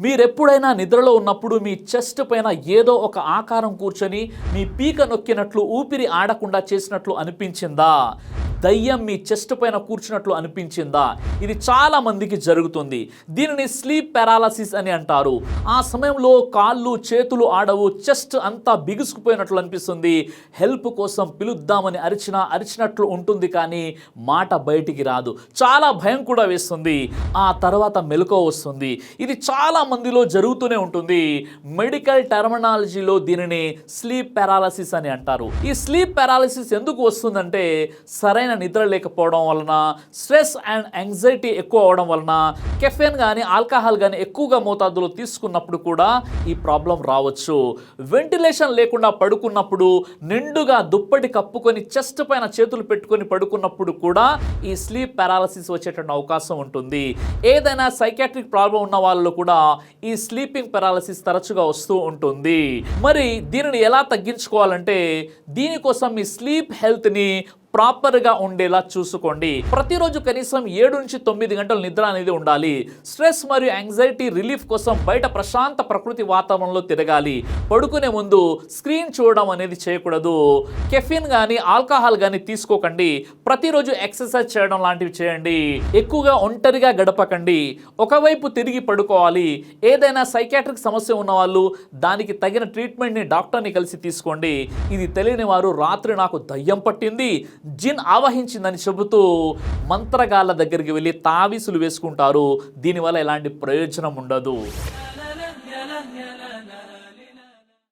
మీరెప్పుడైనా నిద్రలో ఉన్నప్పుడు మీ చెస్ట్ పైన ఏదో ఒక ఆకారం కూర్చొని మీ పీక నొక్కినట్లు ఊపిరి ఆడకుండా చేసినట్లు అనిపించిందా? దయ్యం మీ చెస్ట్ పైన కూర్చున్నట్లు అనిపించిందా? ఇది చాలా మందికి జరుగుతుంది. దీనిని స్లీప్ పారాలసిస్ అని అంటారు. ఆ సమయంలో కాళ్ళు చేతులు ఆడవు చెస్ట్ అంతా బిగుసుకుపోయినట్లు అనిపిస్తుంది. హెల్ప్ కోసం పిలుద్దామని అరిచినా అరిచినట్లు ఉంటుంది కానీ మాట బయటికి రాదు. చాలా భయం కూడా వేస్తుంది. ఆ తర్వాత మెలకువ వస్తుంది. ఇది చాలా మందిలో జరుగుతూనే ఉంటుంది. మెడికల్ టెర్మినాలజీలో దీనిని స్లీప్ పారాలసిస్ అని అంటారు. ఈ స్లీప్ పారాలసిస్ ఎందుకు వస్తుందంటే సరైన నిద్ర లేకపోవడం వలన స్ట్రెస్ అండ్ యాంగ్జైటీ ఎక్కువ అవడం వలన కెఫెన్ కానీ ఆల్కహాల్ కానీ ఎక్కువగా మోతాదులో తీసుకున్నప్పుడు కూడా ఈ ప్రాబ్లం రావచ్చు. వెంటిలేషన్ లేకుండా పడుకున్నప్పుడు నిండుగా దుప్పటి కప్పుకొని చెస్ట్ పైన చేతులు పెట్టుకొని పడుకున్నప్పుడు కూడా ఈ స్లీప్ పారాలసిస్ వచ్చేటువంటి అవకాశం ఉంటుంది. ఏదైనా సైకాట్రిక్ ప్రాబ్లం ఉన్న వాళ్ళు కూడా ఈ స్లీపింగ్ పారాలసిస్ తరచుగా వస్తూ ఉంటుంది. మరి దీనిని ఎలా తగ్గించుకోవాలంటే దీనికోసం మీ స్లీప్ హెల్త్ని ప్రాపర్గా ఉండేలా చూసుకోండి. ప్రతిరోజు కనీసం ఏడు నుంచి తొమ్మిది గంటల నిద్ర అనేది ఉండాలి. స్ట్రెస్ మరియు యాంగ్జైటీ రిలీఫ్ కోసం బయట ప్రశాంత ప్రకృతి వాతావరణంలో తిరగాలి. పడుకునే ముందు స్క్రీన్ చూడడం అనేది చేయకూడదు. కెఫిన్ కానీ ఆల్కహాల్ కానీ తీసుకోకండి. ప్రతిరోజు ఎక్సర్సైజ్ చేయడం లాంటివి చేయండి. ఎక్కువగా ఒంటరిగా గడపకండి. ఒకవైపు తిరిగి పడుకోవాలి. ఏదైనా సైకాట్రిక్ సమస్య ఉన్న వాళ్ళు దానికి తగిన ట్రీట్మెంట్ని డాక్టర్ని కలిసి తీసుకోండి. ఇది తెలియని వారు రాత్రి నాకు దయ్యం పట్టింది. జిన్ ఆవహించిందని చెబుతూ మంత్రగాళ్ళ దగ్గరికి వెళ్ళి తావీసులు వేసుకుంటారు. దీనివల్ల ఎలాంటి ప్రయోజనం ఉండదు.